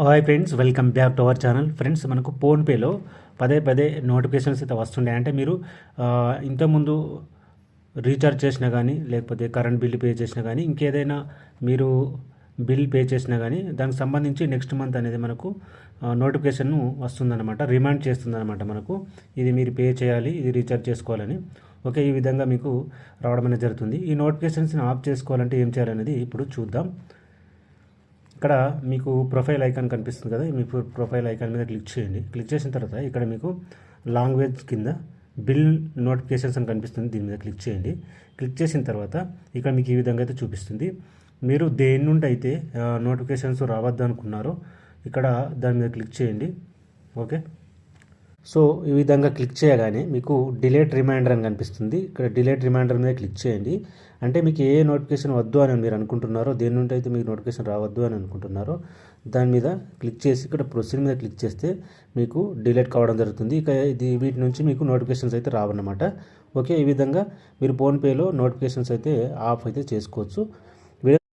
Hi friends welcome back to our channel. Friends మనకు ఫోన్పేలో పదే పదే నోటిఫికేషన్స్ అయితే వస్తుండే అంటే మీరు ఇంతకుముందు రీఛార్జ్ చేసినా కానీ లేకపోతే కరెంట్ బిల్ పే చేసినా కానీ ఇంకేదైనా మీరు బిల్ పే చేసినా కానీ దానికి సంబంధించి నెక్స్ట్ మంత్ అనేది మనకు నోటిఫికేషన్ వస్తుందన్నమాట రిమైండ్ చేస్తుందన్నమాట మనకు. ఇది మీరు పే చేయాలి ఇది రీఛార్జ్ చేసుకోవాలని. ఓకే ఈ విధంగా మీకు రావడం అనేది జరుగుతుంది. ఈ నోటిఫికేషన్స్ని ఆఫ్ చేసుకోవాలంటే ఏం చేయాలనేది ఇప్పుడు చూద్దాం. ఇక్కడ మీకు ప్రొఫైల్ ఐకాన్ కనిపిస్తుంది కదా మీ ప్రొఫైల్ ఐకాన్ మీద క్లిక్ చేయండి. క్లిక్ చేసిన తర్వాత ఇక్కడ మీకు లాంగ్వేజ్ కింద బిల్ నోటిఫికేషన్స్ అని కనిపిస్తుంది దీని మీద క్లిక్ చేయండి. క్లిక్ చేసిన తర్వాత ఇక్కడ మీకు ఈ విధంగా అయితే చూపిస్తుంది. మీరు దేని నుండి అయితే నోటిఫికేషన్స్ రావద్దు అనుకున్నారో ఇక్కడ దాని మీద క్లిక్ చేయండి. ఓకే సో ఈ విధంగా క్లిక్ చేయగానే మీకు డిలేట్ రిమైండర్ అని కనిపిస్తుంది. ఇక్కడ డిలేట్ రిమైండర్ మీద క్లిక్ చేయండి. అంటే మీకు ఏ నోటిఫికేషన్ వద్దు అని మీరు అనుకుంటున్నారో దేని నుండి అయితే మీకు నోటిఫికేషన్ రావద్దు అని అనుకుంటున్నారో దాని మీద క్లిక్ చేసి ఇక్కడ ప్రొసీడ్ మీద క్లిక్ చేస్తే మీకు డిలేట్ కావడం జరుగుతుంది. ఇక ఇది వీటి నుంచి మీకు నోటిఫికేషన్స్ అయితే రావన్నమాట. ఓకే ఈ విధంగా మీరు ఫోన్పేలో నోటిఫికేషన్స్ అయితే ఆఫ్ అయితే చేసుకోవచ్చు.